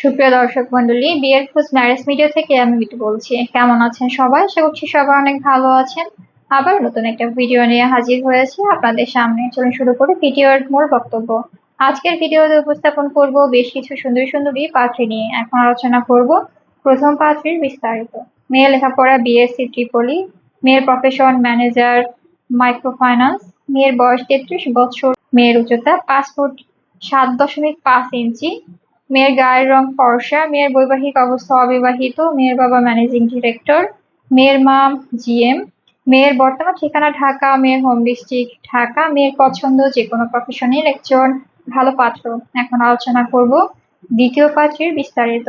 সুপ্রিয় দর্শক মন্ডলী বিয়ের খোঁজ ম্যারেজ মিডিয়া থেকে আমি বিটু বলছি। কেমন আছেন সবাই? আশা করছি সবাই অনেক ভালো আছেন। আবার নতুন একটা ভিডিও নিয়ে হাজির হয়েছি আপনাদের সামনে। চলুন শুরু করি ভিডিওর মূল বক্তব্য। আজকের ভিডিওতে উপস্থাপন করব বেশ কিছু সুন্দর সুন্দরী পাত্রী নিয়ে। এখন আলোচনা করব প্রথম পাত্রীর বিস্তারিত। মেয়ে লেখাপড়া বিএসসি ট্রিপলি মেয়ের প্রফেশন ম্যানেজার মাইক্রোফাইন্যান্স মেয়ের বয়স তেত্রিশ বছর, মেয়ের উচ্চতা পাঁচ ফুট সাত দশমিক পাঁচ ইঞ্চি মেয়ের গায়ের রং ফর্সা, মেয়ের বৈবাহিক অবস্থা অবিবাহিত, মেয়ের বাবা ম্যানেজিং ডিরেক্টর মেয়ের মা জিএম মেয়ের বর্তমান ঠিকানা ঢাকা, মেয়ের হোম ডিস্ট্রিক্ট ঢাকা, মেয়ের পছন্দ যে কোনো প্রফেশনের একজন ভালো পাত্র। এখন আলোচনা করব দ্বিতীয় পাত্রের বিস্তারিত।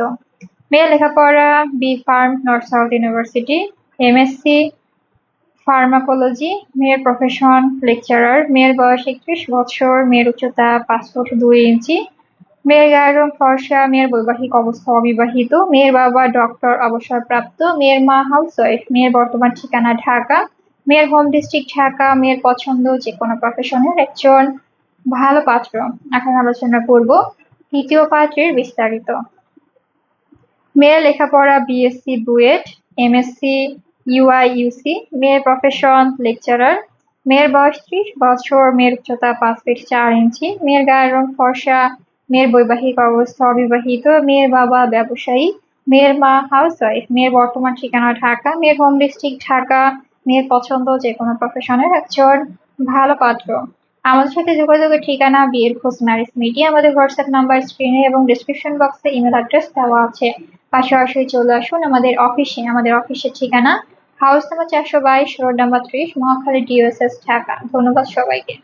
মেয়ের লেখাপড়া B pharm North South University MSc pharmacology মেয়ের প্রফেশন লেকচারার মেয়ের বয়স একত্রিশ বছর, মেয়ের উচ্চতা পাঁচ ফুট দুই ইঞ্চি মেয়ের গায়ের রং ফর্সা, মেয়ের বৈবাহিক অবস্থা অবিবাহিত, মেয়ের বাবা ডক্টর অবসরপ্রাপ্ত, মেয়ের মা হাউস ওয়াইফ মেয়ের বর্তমান ঠিকানা ঢাকা, মেয়ের হোম ডিস্ট্রিক্ট ঢাকা, মেয়ের পছন্দ যে কোনো প্রফেশনের একজন ভালো পাত্র। এখন আলোচনা করব তৃতীয় পাত্রের বিস্তারিত। মেয়ের লেখাপড়া বিএসসি বুয়েট এমএসসি ইউআইইউসি মেয়ের প্রফেশন লেকচারার মেয়ের বয়স ত্রিশ বছর, মেয়ের উচ্চতা পাঁচ ফিট চার ইঞ্চি মেয়ের গায়ের রং ফর্সা মেয়ের বৈবাহিক অবস্থা অবিবাহিত, মেয়ের বাবা ব্যবসায়ী, মেয়ের মা হাউস ওয়াইফ মেয়ের বর্তমান ঠিকানা ঢাকা, মেয়ের হোম ডিস্ট্রিক্ট ঢাকা, মেয়ের পছন্দ যে কোনো প্রফেশনের একজন ভালো পাত্র। আমাদের সাথে যোগাযোগের ঠিকানা বিয়ের খোঁজ ম্যারেজ মিডিয়া, আমাদের হোয়াটসঅ্যাপ নাম্বার স্ক্রিনে এবং ডিসক্রিপশন বক্সে ইমেল অ্যাড্রেস দেওয়া আছে। পাশাপাশি চলে আসুন আমাদের অফিসে আমাদের অফিসের ঠিকানা হাউস নাম্বার চারশো বাইশ রোড নাম্বার ত্রিশ, মহাখালী ডিওএসএস ঢাকা। ধন্যবাদ সবাইকে।